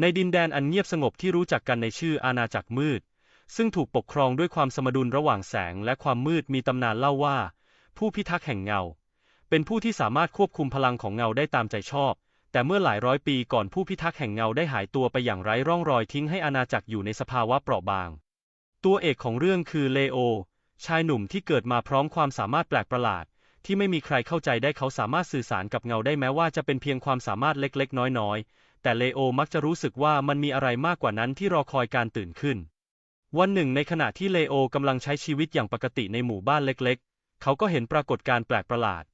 ในดินแดนอันเงียบสงบที่รู้จักกันในชื่ออาณาจักรมืด ซึ่งถูกปกครองด้วยความสมดุลระหว่างแสงและความมืดมีตำนานเล่าว่า ผู้พิทักษ์แห่งเงา เป็นผู้ที่สามารถควบคุมพลังของเงาได้ตามใจชอบ แต่เมื่อหลายร้อยปีก่อนผู้พิทักษ์แห่งเงาได้หายตัวไปอย่างไร้ร่องรอยทิ้งให้อาณาจักรอยู่ในสภาวะเปราะบาง ตัวเอกของเรื่องคือเลโอ ชายหนุ่มที่เกิดมาพร้อมความสามารถแปลกประหลาด ที่ไม่มีใครเข้าใจได้เขาสามารถสื่อสารกับเงาได้แม้ว่าจะเป็นเพียงความสามารถเล็กๆ น้อยๆ แต่เลโอมักจะรู้สึกว่ามันมีอะไรมากกว่านั้นที่รอคอยการตื่นขึ้น วันหนึ่งในขณะที่เลโอกำลังใช้ชีวิตอย่างปกติในหมู่บ้านเล็กๆ เขาก็เห็นปรากฏการณ์แปลกประหลาด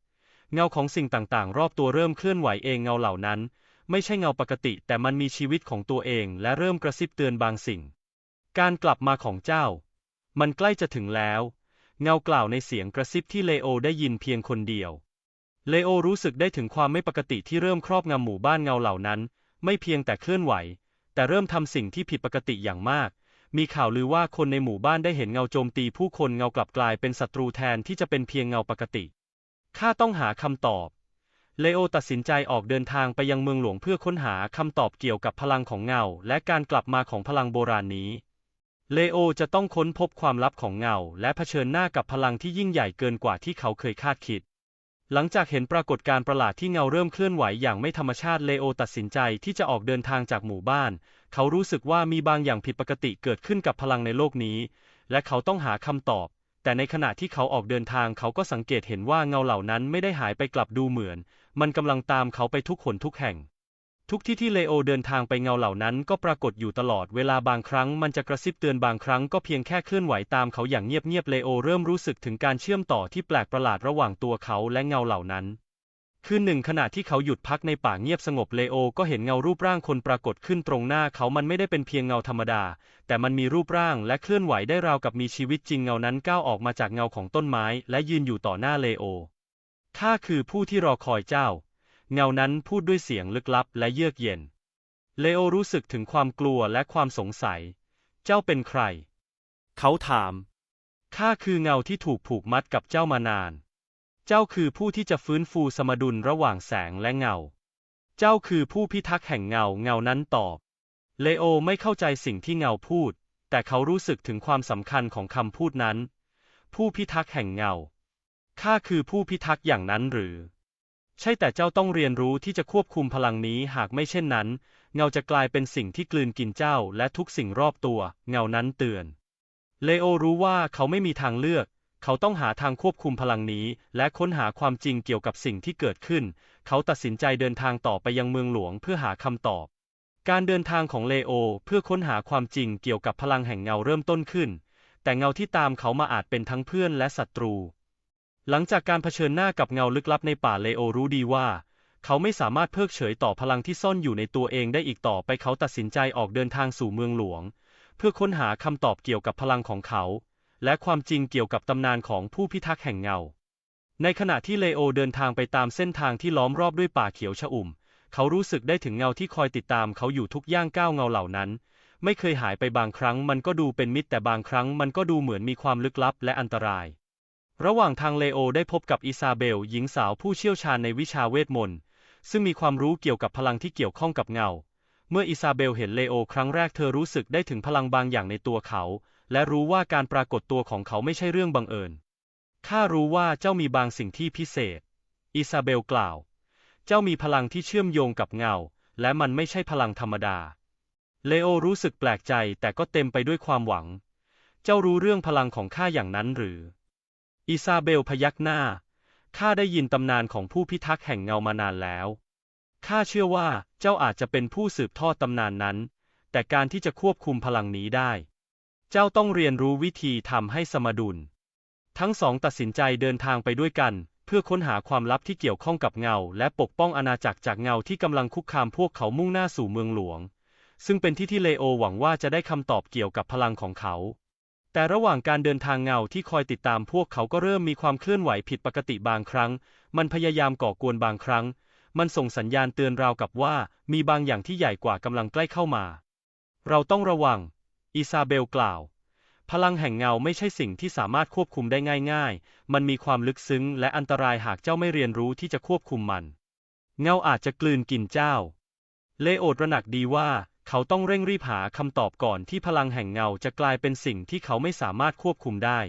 เงาของสิ่งต่างๆ รอบตัวเริ่มเคลื่อนไหวเองเงาเหล่านั้น ไม่ใช่เงาปกติ แต่มันมีชีวิตของตัวเองและเริ่มกระซิบเตือนบางสิ่ง การกลับมาของเจ้า มันใกล้จะถึงแล้ว เงากล่าวในเสียงกระซิบที่เลโอได้ยินเพียงคนเดียวเลโอรู้สึกได้ถึงความไม่ปกติที่เริ่มครอบงำหมู่บ้านเงาเหล่านั้น ไม่เพียงแต่เคลื่อนไหว แต่เริ่มทำสิ่งที่ผิดปกติอย่างมาก มีข่าวลือว่าคนในหมู่บ้านได้เห็นเงาโจมตีผู้คนเงากลับกลายเป็นศัตรูแทนที่จะเป็นเพียงเงาปกติ ข้าต้องหาคำตอบ เลโอตัดสินใจออกเดินทางไปยังเมืองหลวงเพื่อค้นหาคำตอบเกี่ยวกับพลังของเงา และการกลับมาของพลังโบราณนี้ เลโอจะต้องค้นพบความลับของเงา และเผชิญหน้ากับพลังที่ยิ่งใหญ่เกินกว่าที่เขาเคยคาดคิด หลังจากเห็นปรากฏการณ์ประหลาดที่เงาเริ่มเคลื่อนไหวอย่างไม่ธรรมชาติเลโอตัดสินใจที่จะออกเดินทางจากหมู่บ้าน เขารู้สึกว่ามีบางอย่างผิดปกติเกิดขึ้นกับพลังในโลกนี้ และเขาต้องหาคำตอบ แต่ในขณะที่เขาออกเดินทางเขาก็สังเกตเห็นว่าเงาเหล่านั้นไม่ได้หายไปกลับดูเหมือน มันกำลังตามเขาไปทุกหนทุกแห่ง ทุกที่ที่เลโอเดินทางไปเงาเหล่านั้นก็ปรากฏอยู่ตลอดเวลาบางครั้งมันจะกระซิบเตือนบางครั้งก็เพียงแค่เคลื่อนไหวตามเขาอย่างเงียบๆเลโอเริ่มรู้สึกถึงการเชื่อมต่อที่แปลกประหลาดระหว่างตัวเขาและเงาเหล่านั้นคืนหนึ่งขณะที่เขาหยุดพักในป่าเงียบสงบเลโอก็เห็นเงารูปร่างคนปรากฏขึ้นตรงหน้าเขามันไม่ได้เป็นเพียงเงาธรรมดา แต่มันมีรูปร่างและเคลื่อนไหวได้ราวกับมีชีวิตจริงเงานั้นก้าวออกมาจากเงาของต้นไม้ และยืนอยู่ต่อหน้าเลโอข้าคือผู้ที่รอคอยเจ้า เงานั้นพูดด้วยเสียงลึกลับและเยือกเย็น เลโอรู้สึกถึงความกลัวและความสงสัย เจ้าเป็นใคร เขาถาม ข้าคือเงาที่ถูกผูกมัดกับเจ้ามานาน เจ้าคือผู้ที่จะฟื้นฟูสมดุลระหว่างแสงและเงา เจ้าคือผู้พิทักษ์แห่งเงาเงานั้นตอบ เลโอไม่เข้าใจสิ่งที่เงาพูด แต่เขารู้สึกถึงความสำคัญของคำพูดนั้น ผู้พิทักษ์แห่งเงา ข้าคือผู้พิทักษ์อย่างนั้นหรือ ใช่แต่เจ้าต้องเรียนรู้ที่จะควบคุมพลังนี้หากไม่เช่นนั้น เงาจะกลายเป็นสิ่งที่กลืนกินเจ้าและทุกสิ่งรอบตัว เงานั้นเตือน เลโอรู้ว่าเขาไม่มีทางเลือก เขาต้องหาทางควบคุมพลังนี้ และค้นหาความจริงเกี่ยวกับสิ่งที่เกิดขึ้น เขาตัดสินใจเดินทางต่อไปยังเมืองหลวงเพื่อหาคำตอบ การเดินทางของเลโอเพื่อค้นหาความจริงเกี่ยวกับพลังแห่งเงาเริ่มต้นขึ้น แต่เงาที่ตามเขามาอาจเป็นทั้งเพื่อนและศัตรู หลังจากการเผชิญหน้ากับเงาลึกลับในป่าเลโอรู้ดีว่า เขาไม่สามารถเพิกเฉยต่อพลังที่ซ่อนอยู่ในตัวเองได้อีกต่อไปเขาตัดสินใจออกเดินทางสู่เมืองหลวง เพื่อค้นหาคำตอบเกี่ยวกับพลังของเขา และความจริงเกี่ยวกับตำนานของผู้พิทักษ์แห่งเงา ในขณะที่เลโอเดินทางไปตามเส้นทางที่ล้อมรอบด้วยป่าเขียวชอุ่ม เขารู้สึกได้ถึงเงาที่คอยติดตามเขาอยู่ทุกย่างก้าวเงาเหล่านั้นไม่เคยหายไปบางครั้งมันก็ดูเป็นมิตรแต่บางครั้งมันก็ดูเหมือนมีความลึกลับและอันตราย ระหว่างทางเลโอได้พบกับอิซาเบล หญิงสาวผู้เชี่ยวชาญในวิชาเวทมนต์ ซึ่งมีความรู้เกี่ยวกับพลังที่เกี่ยวข้องกับเงา เมื่ออิซาเบลเห็นเลโอครั้งแรกเธอรู้สึกได้ถึงพลังบางอย่างในตัวเขา และรู้ว่าการปรากฏตัวของเขาไม่ใช่เรื่องบังเอิญ ข้ารู้ว่าเจ้ามีบางสิ่งที่พิเศษ อิซาเบลกล่าว เจ้ามีพลังที่เชื่อมโยงกับเงา และมันไม่ใช่พลังธรรมดา เลโอรู้สึกแปลกใจแต่ก็เต็มไปด้วยความหวัง เจ้ารู้เรื่องพลังของข้าอย่างนั้นหรือ อิซาเบลพยักหน้า ข้าได้ยินตำนานของผู้พิทักษ์แห่งเงามานานแล้ว ข้าเชื่อว่าเจ้าอาจจะเป็นผู้สืบทอดตำนานนั้น แต่การที่จะควบคุมพลังนี้ได้ เจ้าต้องเรียนรู้วิธีทำให้สมดุล ทั้งสองตัดสินใจเดินทางไปด้วยกัน เพื่อค้นหาความลับที่เกี่ยวข้องกับเงา และปกป้องอาณาจักรจากเงาที่กำลังคุกคามพวกเขามุ่งหน้าสู่เมืองหลวง ซึ่งเป็นที่ที่เลโอหวังว่าจะได้คำตอบเกี่ยวกับพลังของเขา แต่ระหว่างการเดินทางเงาที่คอยติดตามพวกเขาก็เริ่มมีความเคลื่อนไหวผิดปกติบางครั้ง มันพยายามก่อกวนบางครั้ง มันส่งสัญญาณเตือนราวกับว่ามีบางอย่างที่ใหญ่กว่ากำลังใกล้เข้ามา เราต้องระวัง อิซาเบลกล่าว พลังแห่งเงาไม่ใช่สิ่งที่สามารถควบคุมได้ง่ายๆ มันมีความลึกซึ้งและอันตรายหากเจ้าไม่เรียนรู้ที่จะควบคุมมัน เงาอาจจะกลืนกินเจ้า เลโอตระหนักดีว่า เขาต้องเร่งรีบหาคำตอบก่อนที่พลังแห่งเงาจะกลายเป็นสิ่งที่เขาไม่สามารถควบคุมได้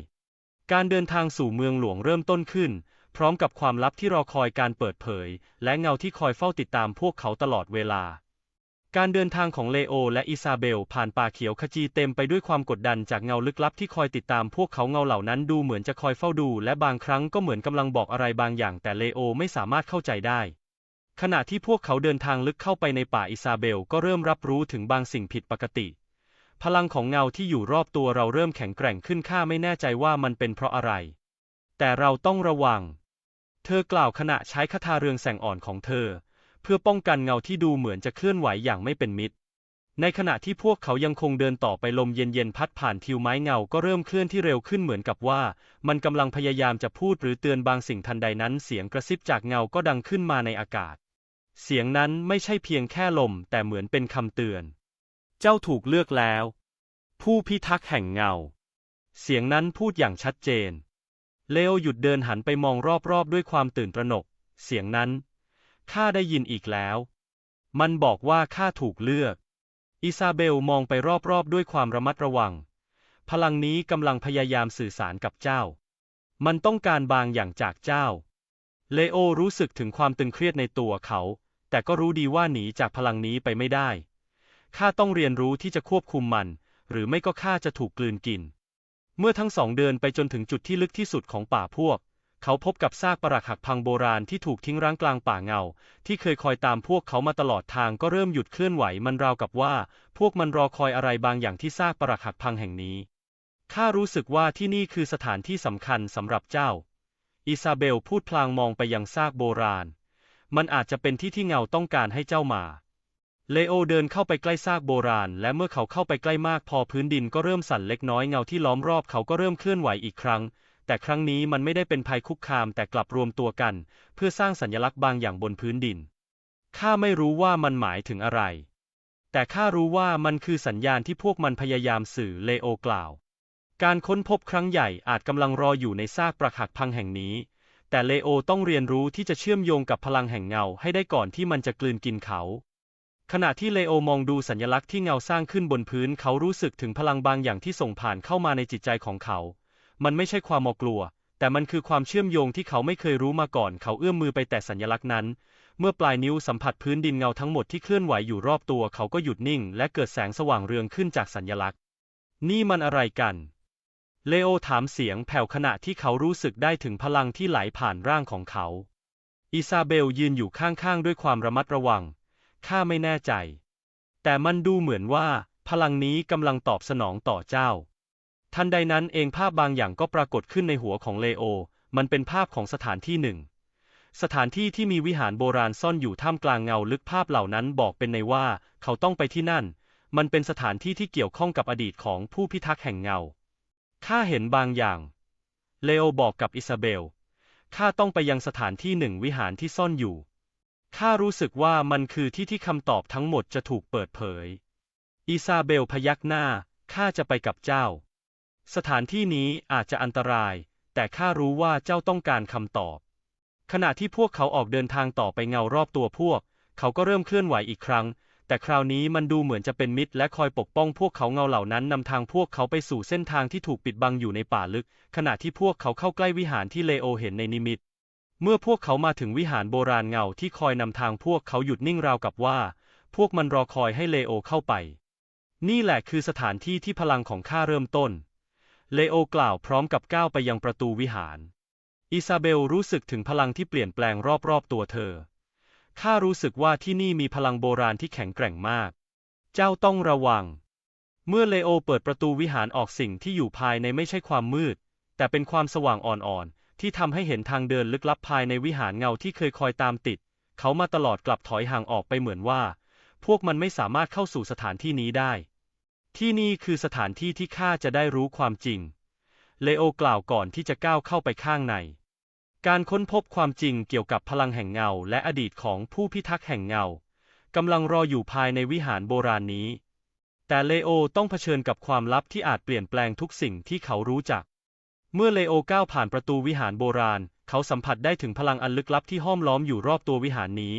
การเดินทางสู่เมืองหลวงเริ่มต้นขึ้น พร้อมกับความลับที่รอคอยการเปิดเผย และเงาที่คอยเฝ้าติดตามพวกเขาตลอดเวลา การเดินทางของเลโอและอิซาเบล ผ่านป่าเขียวขจีเต็มไปด้วยความกดดันจากเงาลึกลับที่คอยติดตามพวกเขาเงาเหล่านั้นดูเหมือนจะคอยเฝ้าดู และบางครั้งก็เหมือนกำลังบอกอะไรบางอย่าง แต่เลโอไม่สามารถเข้าใจได้ ขณะที่พวกเขาเดินทางลึกเข้าไปในป่าอิซาเบลก็เริ่มรับรู้ถึงบางสิ่งผิดปกติ พลังของเงาที่อยู่รอบตัวเราเริ่มแข็งแกร่งขึ้นข้าไม่แน่ใจว่ามันเป็นเพราะอะไร แต่เราต้องระวัง เธอกล่าวขณะใช้คาถาเรืองแสงอ่อนของเธอ เพื่อป้องกันเงาที่ดูเหมือนจะเคลื่อนไหวอย่างไม่เป็นมิตร ในขณะที่พวกเขายังคงเดินต่อไปลมเย็นๆพัดผ่านทิวไม้เงาก็เริ่มเคลื่อนที่เร็วขึ้นเหมือนกับว่า มันกำลังพยายามจะพูดหรือเตือนบางสิ่งทันใดนั้นเสียงกระซิบจากเงาก็ดังขึ้นมาในอากาศ เสียงนั้นไม่ใช่เพียงแค่ลมแต่เหมือนเป็นคำเตือน เจ้าถูกเลือกแล้ว ผู้พิทักษ์แห่งเงา เสียงนั้นพูดอย่างชัดเจน เลโอหยุดเดินหันไปมองรอบๆด้วยความตื่นตระหนก เสียงนั้นข้าได้ยินอีกแล้ว มันบอกว่าข้าถูกเลือก อิซาเบลมองไปรอบๆด้วยความระมัดระวัง พลังนี้กำลังพยายามสื่อสารกับเจ้า มันต้องการบางอย่างจากเจ้า เลโอรู้สึกถึงความตึงเครียดในตัวเขา แต่ก็รู้ดีว่าหนีจากพลังนี้ไปไม่ได้ข้าต้องเรียนรู้ที่จะควบคุมมัน หรือไม่ก็ข้าจะถูกกลืนกิน เมื่อทั้งสองเดินไปจนถึงจุดที่ลึกที่สุดของป่าพวก เขาพบกับซากปรักหักพังโบราณที่ถูกทิ้งร้างกลางป่าเงา ที่เคยคอยตามพวกเขามาตลอดทางก็เริ่มหยุดเคลื่อนไหวมันราวกับว่า พวกมันรอคอยอะไรบางอย่างที่ซากปรักหักพังแห่งนี้ ข้ารู้สึกว่าที่นี่คือสถานที่สำคัญสำหรับเจ้า อิซาเบลพูดพลางมองไปยังซากโบราณ มันอาจจะเป็นที่ที่เงาต้องการให้เจ้ามา เลโอเดินเข้าไปใกล้ซากโบราณ และเมื่อเขาเข้าไปใกล้มากพอพื้นดินก็เริ่มสั่นเล็กน้อยเงาที่ล้อมรอบเขาก็เริ่มเคลื่อนไหวอีกครั้ง แต่ครั้งนี้มันไม่ได้เป็นภัยคุกคามแต่กลับรวมตัวกัน เพื่อสร้างสัญลักษณ์บางอย่างบนพื้นดิน ข้าไม่รู้ว่ามันหมายถึงอะไร แต่ข้ารู้ว่ามันคือสัญญาณที่พวกมันพยายามสื่อเลโอกล่าว การค้นพบครั้งใหญ่อาจกำลังรออยู่ในซากปรักหักพังแห่งนี้ แต่เลโอต้องเรียนรู้ที่จะเชื่อมโยงกับพลังแห่งเงาให้ได้ก่อนที่มันจะกลืนกินเขาขณะที่เลโอมองดูสัญลักษณ์ที่เงาสร้างขึ้นบนพื้นเขารู้สึกถึงพลังบางอย่างที่ส่งผ่านเข้ามาในจิตใจของเขา มันไม่ใช่ความมอกลัว แต่มันคือความเชื่อมโยงที่เขาไม่เคยรู้มาก่อน เขาเอื้อมมือไปแตะสัญลักษณ์นั้น เมื่อปลายนิ้วสัมผัสพื้นดินเงาทั้งหมดที่เคลื่อนไหวอยู่รอบตัว เขาก็หยุดนิ่ง และเกิดแสงสว่างเรืองขึ้นจากสัญลักษณ์ นี่มันอะไรกัน เลโอถามเสียงแผ่วขณะที่เขารู้สึกได้ถึงพลังที่ไหลผ่านร่างของเขา อิซาเบลยืนอยู่ข้างๆด้วยความระมัดระวัง ข้าไม่แน่ใจ แต่มันดูเหมือนว่า พลังนี้กำลังตอบสนองต่อเจ้า ทันใดนั้นเองภาพบางอย่างก็ปรากฏขึ้นในหัวของเลโอ มันเป็นภาพของสถานที่หนึ่ง สถานที่ที่มีวิหารโบราณซ่อนอยู่ท่ามกลางเงาลึกภาพเหล่านั้นบอกเป็นในว่าเขาต้องไปที่นั่น มันเป็นสถานที่ที่เกี่ยวข้องกับอดีตของผู้พิทักษ์แห่งเงา ข้าเห็นบางอย่าง เลโอบอกกับอิซาเบล ข้าต้องไปยังสถานที่หนึ่งวิหารที่ซ่อนอยู่ ข้ารู้สึกว่ามันคือที่ที่คำตอบทั้งหมดจะถูกเปิดเผย อิซาเบลพยักหน้า ข้าจะไปกับเจ้า สถานที่นี้อาจจะอันตราย แต่ข้ารู้ว่าเจ้าต้องการคำตอบ ขณะที่พวกเขาออกเดินทางต่อไปเงารอบตัวพวก เขาก็เริ่มเคลื่อนไหวอีกครั้ง แต่คราวนี้มันดูเหมือนจะเป็นมิตรและคอยปกป้องพวกเขาเงาเหล่านั้นนำทางพวกเขาไปสู่เส้นทางที่ถูกปิดบังอยู่ในป่าลึก ขณะที่พวกเขาเข้าใกล้วิหารที่เลโอเห็นในนิมิต เมื่อพวกเขามาถึงวิหารโบราณเงาที่คอยนำทางพวกเขาหยุดนิ่งราวกับว่า พวกมันรอคอยให้เลโอเข้าไป นี่แหละคือสถานที่ที่พลังของข้าเริ่มต้น เลโอกล่าวพร้อมกับก้าวไปยังประตูวิหาร อิซาเบลรู้สึกถึงพลังที่เปลี่ยนแปลงรอบๆตัวเธอ ข้ารู้สึกว่าที่นี่มีพลังโบราณที่แข็งแกร่งมาก เจ้าต้องระวัง เมื่อเลโอเปิดประตูวิหารออกสิ่งที่อยู่ภายในไม่ใช่ความมืด แต่เป็นความสว่างอ่อนๆ ที่ทำให้เห็นทางเดินลึกลับภายในวิหารเงาที่เคยคอยตามติด เขามาตลอดกลับถอยห่างออกไปเหมือนว่า พวกมันไม่สามารถเข้าสู่สถานที่นี้ได้ ที่นี่คือสถานที่ที่ข้าจะได้รู้ความจริง เลโอกล่าวก่อนที่จะก้าวเข้าไปข้างใน การค้นพบความจริงเกี่ยวกับพลังแห่งเงาและอดีตของผู้พิทักษ์แห่งเงากำลังรออยู่ภายในวิหารโบราณนี้ แต่เลโอต้องเผชิญกับความลับที่อาจเปลี่ยนแปลงทุกสิ่งที่เขารู้จัก เมื่อเลโอก้าวผ่านประตูวิหารโบราณ เขาสัมผัสได้ถึงพลังอันลึกลับที่ห้อมล้อมอยู่รอบตัววิหารนี้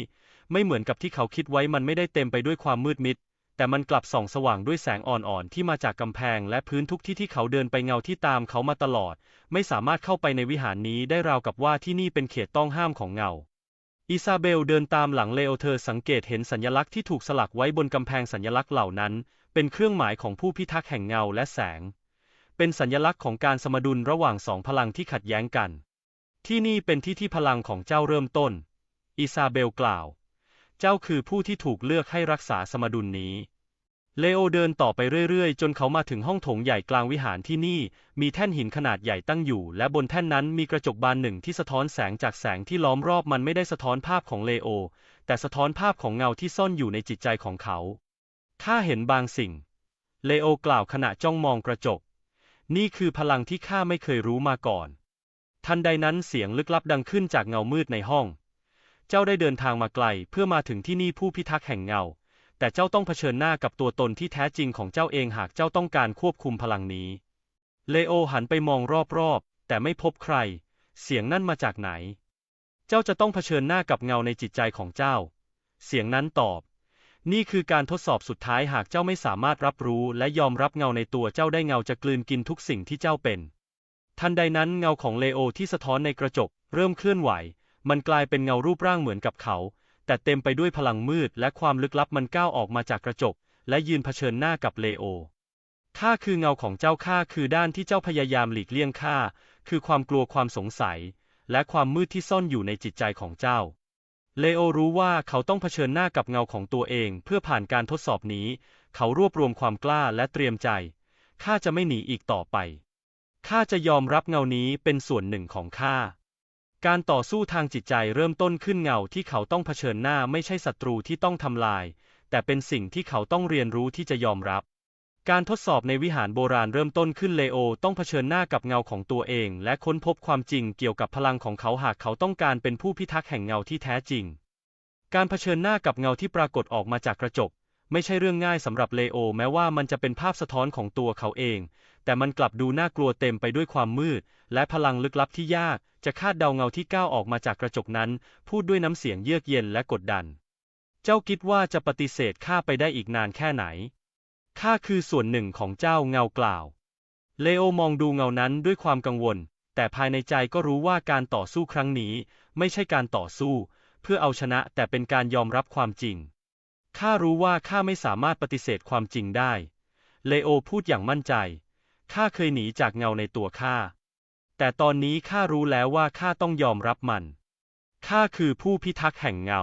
ไม่เหมือนกับที่เขาคิดไว้มันไม่ได้เต็มไปด้วยความมืดมิด แต่มันกลับส่องสว่างด้วยแสงอ่อนๆที่มาจากกำแพงและพื้นทุกที่ที่เขาเดินไปเงาที่ตามเขามาตลอด ไม่สามารถเข้าไปในวิหารนี้ได้ราวกับว่าที่นี่เป็นเขตต้องห้ามของเงา อิซาเบลเดินตามหลังเลโอเธอสังเกตเห็นสัญลักษณ์ที่ถูกสลักไว้บนกำแพงสัญลักษณ์เหล่านั้น เป็นเครื่องหมายของผู้พิทักษ์แห่งเงาและแสง เป็นสัญลักษณ์ของการสมดุลระหว่างสองพลังที่ขัดแย้งกัน ที่นี่เป็นที่ที่พลังของเจ้าเริ่มต้น อิซาเบลกล่าว เจ้าคือผู้ที่ถูกเลือกให้รักษาสมดุลนี้ เลโอเดินต่อไปเรื่อยๆ จนเขามาถึงห้องโถงใหญ่กลางวิหารที่นี่ มีแท่นหินขนาดใหญ่ตั้งอยู่ และบนแท่นนั้นมีกระจกบานหนึ่งที่สะท้อนแสงจากแสงที่ล้อมรอบมันไม่ได้สะท้อนภาพของเลโอ แต่สะท้อนภาพของเงาที่ซ่อนอยู่ในจิตใจของเขา ข้าเห็นบางสิ่ง เลโอกล่าวขณะจ้องมองกระจก นี่คือพลังที่ข้าไม่เคยรู้มาก่อน ทันใดนั้นเสียงลึกลับดังขึ้นจากเงามืดในห้อง เจ้าได้เดินทางมาไกลเพื่อมาถึงที่นี่ผู้พิทักษ์แห่งเงา แต่เจ้าต้องเผชิญหน้ากับตัวตนที่แท้จริงของเจ้าเองหากเจ้าต้องการควบคุมพลังนี้ เลโอหันไปมองรอบๆ แต่ไม่พบใคร เสียงนั่นมาจากไหน เจ้าจะต้องเผชิญหน้ากับเงาในจิตใจของเจ้า เสียงนั้นตอบ นี่คือการทดสอบสุดท้ายหากเจ้าไม่สามารถรับรู้และยอมรับเงาในตัวเจ้าได้เงาจะกลืนกินทุกสิ่งที่เจ้าเป็น ทันใดนั้นเงาของเลโอที่สะท้อนในกระจก เริ่มเคลื่อนไหว มันกลายเป็นเงารูปร่างเหมือนกับเขา แต่เต็มไปด้วยพลังมืดและความลึกลับมันก้าวออกมาจากกระจก และยืนเผชิญหน้ากับเลโอ ข้าคือเงาของเจ้าข้าคือด้านที่เจ้าพยายามหลีกเลี่ยงข้า คือความกลัวความสงสัย และความมืดที่ซ่อนอยู่ในจิตใจของเจ้า เลโอรู้ว่าเขาต้องเผชิญหน้ากับเงาของตัวเองเพื่อผ่านการทดสอบนี้ เขารวบรวมความกล้าและเตรียมใจ ข้าจะไม่หนีอีกต่อไป ข้าจะยอมรับเงานี้เป็นส่วนหนึ่งของข้า การต่อสู้ทางจิตใจเริ่มต้นขึ้นเงาที่เขาต้องเผชิญหน้าไม่ใช่ศัตรูที่ต้องทำลาย แต่เป็นสิ่งที่เขาต้องเรียนรู้ที่จะยอมรับ การทดสอบในวิหารโบราณเริ่มต้นขึ้นเลโอต้องเผชิญหน้ากับเงาของตัวเอง และค้นพบความจริงเกี่ยวกับพลังของเขาหากเขาต้องการเป็นผู้พิทักษ์แห่งเงาที่แท้จริง การเผชิญหน้ากับเงาที่ปรากฏออกมาจากกระจก ไม่ใช่เรื่องง่ายสำหรับเลโอแม้ว่ามันจะเป็นภาพสะท้อนของตัวเขาเอง แต่มันกลับดูน่ากลัวเต็มไปด้วยความมืด และพลังลึกลับที่ยาก จะคาดเดาเงาที่ก้าวออกมาจากกระจกนั้น พูดด้วยน้ำเสียงเยือกเย็นและกดดัน เจ้าคิดว่าจะปฏิเสธข้าไปได้อีกนานแค่ไหน ข้าคือส่วนหนึ่งของเจ้าเงากล่าว เลโอมองดูเงานั้นด้วยความกังวล แต่ภายในใจก็รู้ว่าการต่อสู้ครั้งนี้ ไม่ใช่การต่อสู้ เพื่อเอาชนะแต่เป็นการยอมรับความจริง ข้ารู้ว่าข้าไม่สามารถปฏิเสธความจริงได้ เลโอพูดอย่างมั่นใจ ข้าเคยหนีจากเงาในตัวข้า แต่ตอนนี้ข้ารู้แล้วว่าข้าต้องยอมรับมัน ข้าคือผู้พิทักษ์แห่งเงา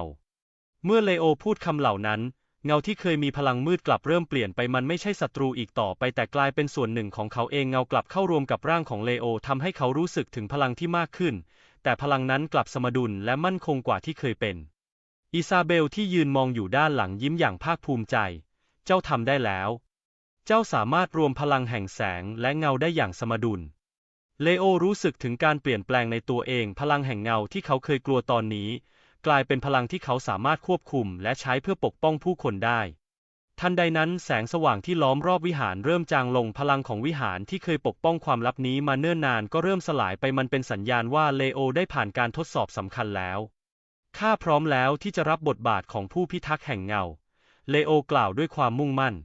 เมื่อเลโอพูดคำเหล่านั้น เงาที่เคยมีพลังมืดกลับเริ่มเปลี่ยนไปมันไม่ใช่ศัตรูอีกต่อไปแต่กลายเป็นส่วนหนึ่งของเขาเองเงากลับเข้ารวมกับร่างของเลโอทำให้เขารู้สึกถึงพลังที่มากขึ้น แต่พลังนั้นกลับสมดุลและมั่นคงกว่าที่เคยเป็น อิซาเบลที่ยืนมองอยู่ด้านหลังยิ้มอย่างภาคภูมิใจ เจ้าทำได้แล้ว เจ้าสามารถรวมพลังแห่งแสงและเงาได้อย่างสมดุล เลโอรู้สึกถึงการเปลี่ยนแปลงในตัวเอง พลังแห่งเงาที่เขาเคยกลัวตอนนี้ กลายเป็นพลังที่เขาสามารถควบคุมและใช้เพื่อปกป้องผู้คนได้ ทันใดนั้นแสงสว่างที่ล้อมรอบวิหารเริ่มจางลงพลังของวิหารที่เคยปกป้องความลับนี้มาเนิ่นนานก็เริ่มสลายไปมันเป็นสัญญาณว่าเลโอได้ผ่านการทดสอบสำคัญแล้วข้าพร้อมแล้วที่จะรับบทบาทของผู้พิทักษ์แห่งเงา เลโอกล่าวด้วยความมุ่งมั่น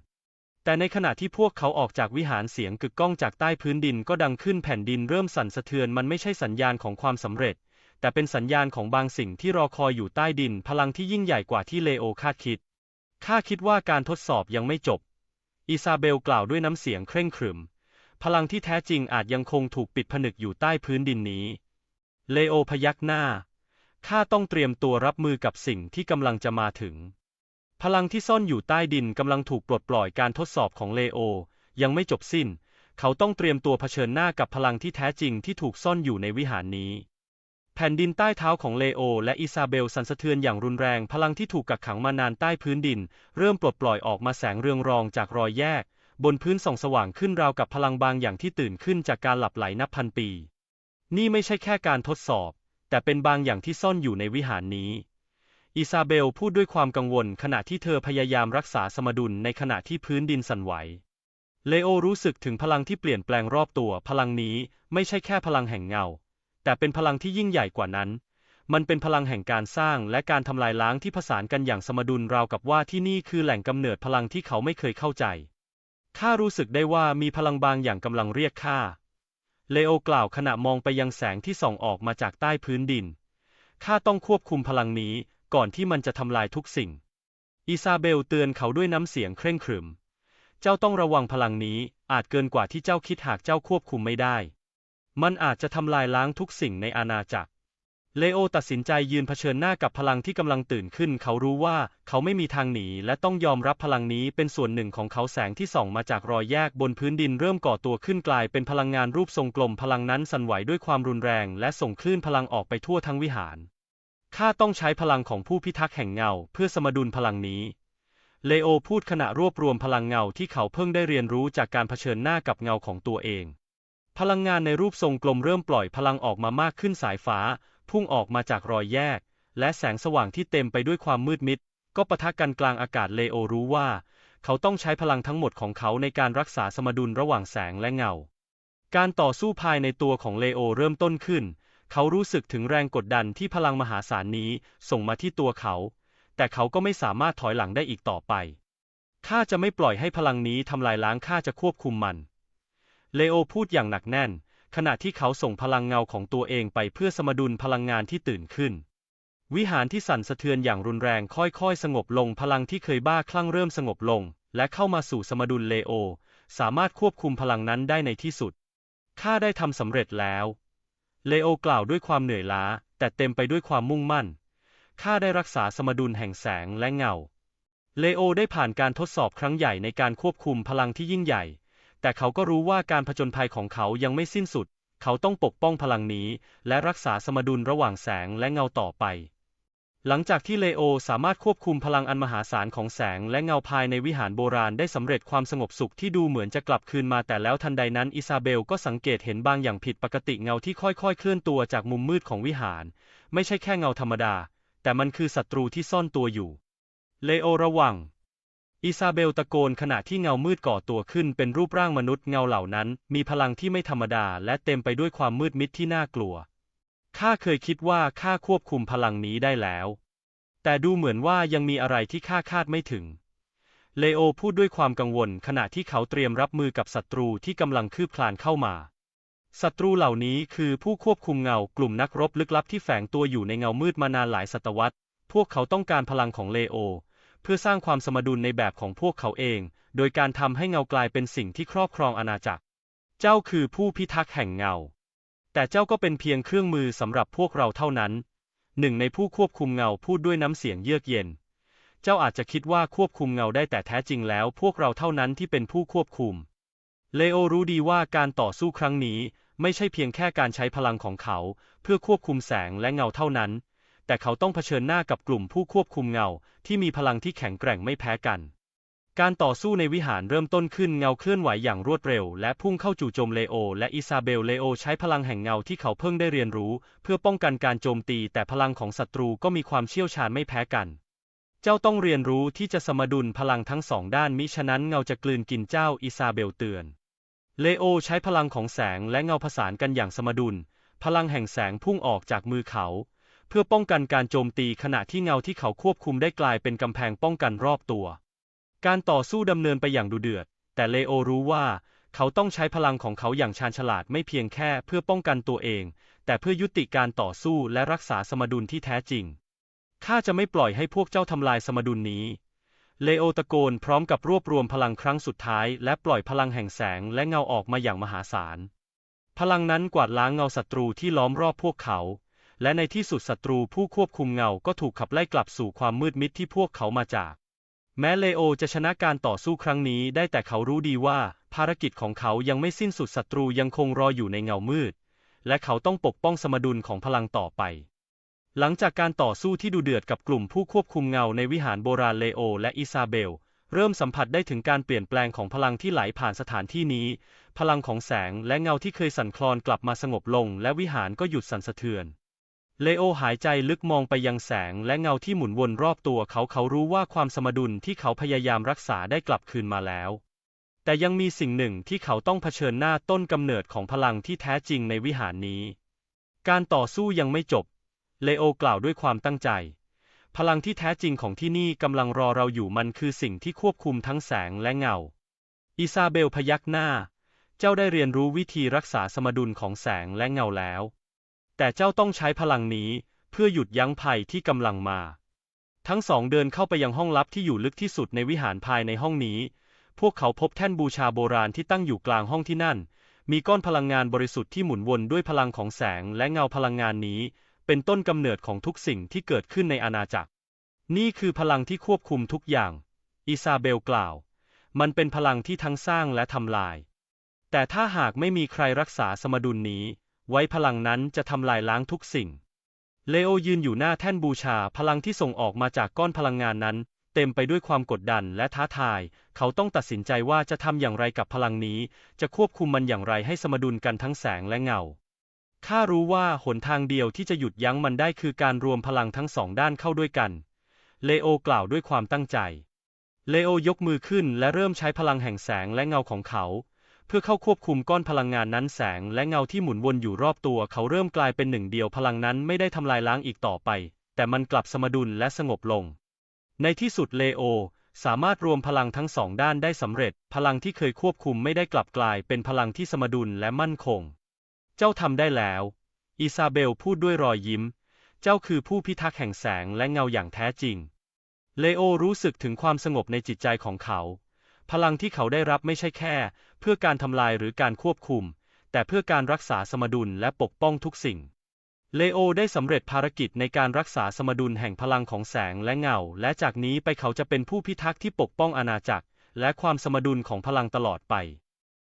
แต่ในขณะที่พวกเขาออกจากวิหารเสียงกึกก้องจากใต้พื้นดินก็ดังขึ้นแผ่นดินเริ่มสั่นสะเทือนมันไม่ใช่สัญญาณของความสำเร็จ แต่เป็นสัญญาณของบางสิ่งที่รอคอยอยู่ใต้ดินพลังที่ยิ่งใหญ่กว่าที่เลโอคาดคิดข้าคิดว่าการทดสอบยังไม่จบ อิซาเบลกล่าวด้วยน้ำเสียงเคร่งครึม พลังที่แท้จริงอาจยังคงถูกปิดผนึกอยู่ใต้พื้นดินนี้ เลโอพยักหน้าข้าต้องเตรียมตัวรับมือกับสิ่งที่กำลังจะมาถึง พลังที่ซ่อนอยู่ใต้ดินกำลังถูกปลดปล่อยการทดสอบของเลโอ ยังไม่จบสิ้น เขาต้องเตรียมตัวเผชิญหน้ากับพลังที่แท้จริงที่ถูกซ่อนอยู่ในวิหารนี้ แผ่นดินใต้เท้าของเลโอ และอิซาเบลสั่นสะเทือนอย่างรุนแรง พลังที่ถูกกักขังมานานใต้พื้นดิน เริ่มปลดปล่อยออกมาแสงเรืองรองจากรอยแยก บนพื้นส่องสว่างขึ้นราวกับพลังบางอย่างที่ตื่นขึ้นจากการหลับไหลนับพันปี นี่ไม่ใช่แค่การทดสอบ แต่เป็นบางอย่างที่ซ่อนอยู่ในวิหารนี้ อิซาเบลพูดด้วยความกังวลขณะที่เธอพยายามรักษาสมดุลในขณะที่พื้นดินสั่นไหว เลโอรู้สึกถึงพลังที่เปลี่ยนแปลงรอบตัว พลังนี้ไม่ใช่แค่พลังแห่งเงา แต่เป็นพลังที่ยิ่งใหญ่กว่านั้น มันเป็นพลังแห่งการสร้างและการทำลายล้างที่ผสานกันอย่างสมดุลราวกับว่าที่นี่คือแหล่งกำเนิดพลังที่เขาไม่เคยเข้าใจ ข้ารู้สึกได้ว่ามีพลังบางอย่างกำลังเรียกข้า เลโอกล่าวขณะมองไปยังแสงที่ส่องออกมาจากใต้พื้นดินข้าต้องควบคุมพลังนี้ ก่อนที่มันจะทำลายทุกสิ่ง อิซาเบลเตือนเขาด้วยน้ำเสียงเคร่งครึม เจ้าต้องระวังพลังนี้อาจเกินกว่าที่เจ้าคิดหากเจ้าควบคุมไม่ได้ มันอาจจะทำลายล้างทุกสิ่งในอาณาจักร เลโอตัดสินใจยืนเผชิญหน้ากับพลังที่กำลังตื่นขึ้น เขารู้ว่าเขาไม่มีทางหนีและต้องยอมรับพลังนี้เป็นส่วนหนึ่งของเขาแสงที่ส่องมาจากรอยแยกบนพื้นดินเริ่มก่อตัวขึ้นกลายเป็นพลังงานรูปทรงกลมพลังนั้นสั่นไหวด้วยความรุนแรง และส่งคลื่นพลังออกไปทั่วทั้งวิหาร ข้าต้องใช้พลังของผู้พิทักษ์แห่งเงาเพื่อสมดุลพลังนี้ เลโอพูดขณะรวบรวมพลังเงาที่เขาเพิ่งได้เรียนรู้จากการเผชิญหน้ากับเงาของตัวเอง พลังงานในรูปทรงกลมเริ่มปล่อยพลังออกมามากขึ้นสายฟ้า พุ่งออกมาจากรอยแยก และแสงสว่างที่เต็มไปด้วยความมืดมิด ก็ปะทะกันกลางอากาศเลโอรู้ว่า เขาต้องใช้พลังทั้งหมดของเขาในการรักษาสมดุลระหว่างแสงและเงา การต่อสู้ภายในตัวของเลโอเริ่มต้นขึ้น เขารู้สึกถึงแรงกดดันที่พลังมหาศาลนี้ส่งมาที่ตัวเขา แต่เขาก็ไม่สามารถถอยหลังได้อีกต่อไป ข้าจะไม่ปล่อยให้พลังนี้ทำลายล้างข้าจะควบคุมมัน เลโอพูดอย่างหนักแน่น ขณะที่เขาส่งพลังเงาของตัวเองไปเพื่อสมดุลพลังงานที่ตื่นขึ้น วิหารที่สั่นสะเทือนอย่างรุนแรงค่อยๆ สงบลงพลังที่เคยบ้าคลั่งเริ่มสงบลง และเข้ามาสู่สมดุลเลโอ สามารถควบคุมพลังนั้นได้ในที่สุด ข้าได้ทำสำเร็จแล้ว เลโอกล่าวด้วยความเหนื่อยล้า แต่เต็มไปด้วยความมุ่งมั่น ข้าได้รักษาสมดุลแห่งแสงและเงา เลโอได้ผ่านการทดสอบครั้งใหญ่ในการควบคุมพลังที่ยิ่งใหญ่ แต่เขาก็รู้ว่าการผจญภัยของเขายังไม่สิ้นสุด เขาต้องปกป้องพลังนี้ และรักษาสมดุลระหว่างแสงและเงาต่อไป หลังจากที่เลโอสามารถควบคุมพลังอันมหาศาลของแสงและเงาภายในวิหารโบราณได้สำเร็จความสงบสุขที่ดูเหมือนจะกลับคืนมาแต่แล้วทันใดนั้นอิซาเบลก็สังเกตเห็นบางอย่างผิดปกติเงาที่ค่อยๆ เคลื่อนตัวจากมุมมืดของวิหาร ไม่ใช่แค่เงาธรรมดา แต่มันคือศัตรูที่ซ่อนตัวอยู่ เลโอระวัง อิซาเบลตะโกนขณะที่เงามืดก่อตัวขึ้นเป็นรูปร่างมนุษย์เงาเหล่านั้น มีพลังที่ไม่ธรรมดาและเต็มไปด้วยความมืดมิดที่น่ากลัว ข้าเคยคิดว่าข้าควบคุมพลังนี้ได้แล้ว แต่ดูเหมือนว่ายังมีอะไรที่ข้าคาดไม่ถึง เลโอพูดด้วยความกังวลขณะที่เขาเตรียมรับมือกับศัตรูที่กำลังคืบคลานเข้ามา ศัตรูเหล่านี้คือผู้ควบคุมเงากลุ่มนักรบลึกลับที่แฝงตัวอยู่ในเงามืดมานานหลายศตวรรษ พวกเขาต้องการพลังของเลโอ เพื่อสร้างความสมดุลในแบบของพวกเขาเอง โดยการทำให้เงากลายเป็นสิ่งที่ครอบครองอาณาจักร เจ้าคือผู้พิทักษ์แห่งเงา แต่เจ้าก็เป็นเพียงเครื่องมือสำหรับพวกเราเท่านั้น หนึ่งในผู้ควบคุมเงาพูดด้วยน้ำเสียงเยือกเย็น เจ้าอาจจะคิดว่าควบคุมเงาได้แต่แท้จริงแล้ว พวกเราเท่านั้นที่เป็นผู้ควบคุม เลโอรู้ดีว่าการต่อสู้ครั้งนี้ไม่ใช่เพียงแค่การใช้พลังของเขา เพื่อควบคุมแสงและเงาเท่านั้น แต่เขาต้องเผชิญหน้ากับกลุ่มผู้ควบคุมเงาที่มีพลังที่แข็งแกร่งไม่แพ้กัน การต่อสู้ในวิหารเริ่มต้นขึ้นเงาเคลื่อนไหวอย่างรวดเร็ว และพุ่งเข้าจู่โจมเลโอ และอิซาเบลเลโอใช้พลังแห่งเงาที่เขาเพิ่งได้เรียนรู้ เพื่อป้องกันการโจมตี แต่พลังของศัตรูก็มีความเชี่ยวชาญไม่แพ้กัน เจ้าต้องเรียนรู้ที่จะสมดุลพลังทั้งสองด้านมิฉะนั้นเงาจะกลืนกินเจ้าอิซาเบลเตือน เลโอใช้พลังของแสงและเงาผสานกันอย่างสมดุล พลังแห่งแสงพุ่งออกจากมือเขา เพื่อป้องกันการโจมตีขณะที่เงาที่เขาควบคุมได้กลายเป็นกำแพงป้องกันรอบตัว การต่อสู้ดำเนินไปอย่างดุเดือด แต่เลโอรู้ว่าเขาต้องใช้พลังของเขาอย่างชาญฉลาดไม่เพียงแค่เพื่อป้องกันตัวเอง แต่เพื่อยุติการต่อสู้และรักษาสมดุลที่แท้จริง ข้าจะไม่ปล่อยให้พวกเจ้าทำลายสมดุลนี้ เลโอตะโกนพร้อมกับรวบรวมพลังครั้งสุดท้าย และปล่อยพลังแห่งแสงและเงาออกมาอย่างมหาศาล พลังนั้นกวาดล้างเงาศัตรูที่ล้อมรอบพวกเขา และในที่สุดศัตรูผู้ควบคุมเงาก็ถูกขับไล่กลับสู่ความมืดมิดที่พวกเขามาจาก แม้เลโอจะชนะการต่อสู้ครั้งนี้ได้แต่เขารู้ดีว่า ภารกิจของเขายังไม่สิ้นสุดศัตรูยังคงรออยู่ในเงามืด และเขาต้องปกป้องสมดุลของพลังต่อไป หลังจากการต่อสู้ที่ดุเดือดกับกลุ่มผู้ควบคุมเงาในวิหารโบราณเลโอและอิซาเบล เริ่มสัมผัสได้ถึงการเปลี่ยนแปลงของพลังที่ไหลผ่านสถานที่นี้ พลังของแสงและเงาที่เคยสั่นคลอนกลับมาสงบลง และวิหารก็หยุดสั่นสะเทือน เลโอหายใจลึกมองไปยังแสงและเงาที่หมุนวนรอบตัวเขาเขารู้ว่าความสมดุลที่เขาพยายามรักษาได้กลับคืนมาแล้ว แต่ยังมีสิ่งหนึ่งที่เขาต้องเผชิญหน้าต้นกำเนิดของพลังที่แท้จริงในวิหารนี้ การต่อสู้ยังไม่จบ เลโอกล่าวด้วยความตั้งใจ พลังที่แท้จริงของที่นี่กำลังรอเราอยู่มันคือสิ่งที่ควบคุมทั้งแสงและเงา อิซาเบลพยักหน้า เจ้าได้เรียนรู้วิธีรักษาสมดุลของแสงและเงาแล้ว แต่เจ้าต้องใช้พลังนี้เพื่อหยุดยั้งภัยที่กำลังมา ทั้งสองเดินเข้าไปยังห้องลับที่อยู่ลึกที่สุดในวิหารภายในห้องนี้ พวกเขาพบแท่นบูชาโบราณที่ตั้งอยู่กลางห้องที่นั่น มีก้อนพลังงานบริสุทธิ์ที่หมุนวนด้วยพลังของแสงและเงาพลังงานนี้ เป็นต้นกำเนิดของทุกสิ่งที่เกิดขึ้นในอาณาจักร นี่คือพลังที่ควบคุมทุกอย่าง อิซาเบลกล่าว มันเป็นพลังที่ทั้งสร้างและทำลาย แต่ถ้าหากไม่มีใครรักษาสมดุลนี้ ไว้พลังนั้นจะทำลายล้างทุกสิ่ง เลโอยืนอยู่หน้าแท่นบูชาพลังที่ส่งออกมาจากก้อนพลังงานนั้น เต็มไปด้วยความกดดันและท้าทาย เขาต้องตัดสินใจว่าจะทำอย่างไรกับพลังนี้ จะควบคุมมันอย่างไรให้สมดุลกันทั้งแสงและเงาข้ารู้ว่าหนทางเดียวที่จะหยุดยั้งมันได้คือการรวมพลังทั้งสองด้านเข้าด้วยกัน เลโอกล่าวด้วยความตั้งใจ เลโอยกมือขึ้นและเริ่มใช้พลังแห่งแสงและเงาของเขา เพื่อเข้าควบคุมก้อนพลังงานนั้นแสงและเงาที่หมุนวนอยู่รอบตัวเขาเริ่มกลายเป็นหนึ่งเดียวพลังนั้นไม่ได้ทำลายล้างอีกต่อไป แต่มันกลับสมดุลและสงบลง ในที่สุดเลโอ สามารถรวมพลังทั้งสองด้านได้สำเร็จ พลังที่เคยควบคุมไม่ได้กลับกลายเป็นพลังที่สมดุลและมั่นคง เจ้าทำได้แล้ว อิซาเบลพูดด้วยรอยยิ้ม เจ้าคือผู้พิทักษ์แห่งแสงและเงาอย่างแท้จริง เลโอรู้สึกถึงความสงบในจิตใจของเขา พลังที่เขาได้รับไม่ใช่แค่ พื่อการทำลายหรือการควบคุม แต่เพื่อการรักษาสมดุลและปกป้องทุกสิ่ง เลโอได้สำเร็จภารกิจในการรักษาสมดุลแห่งพลังของแสงและเงา และจากนี้ไปเขาจะเป็นผู้พิทักษ์ที่ปกป้องอาณาจักร และความสมดุลของพลังตลอดไป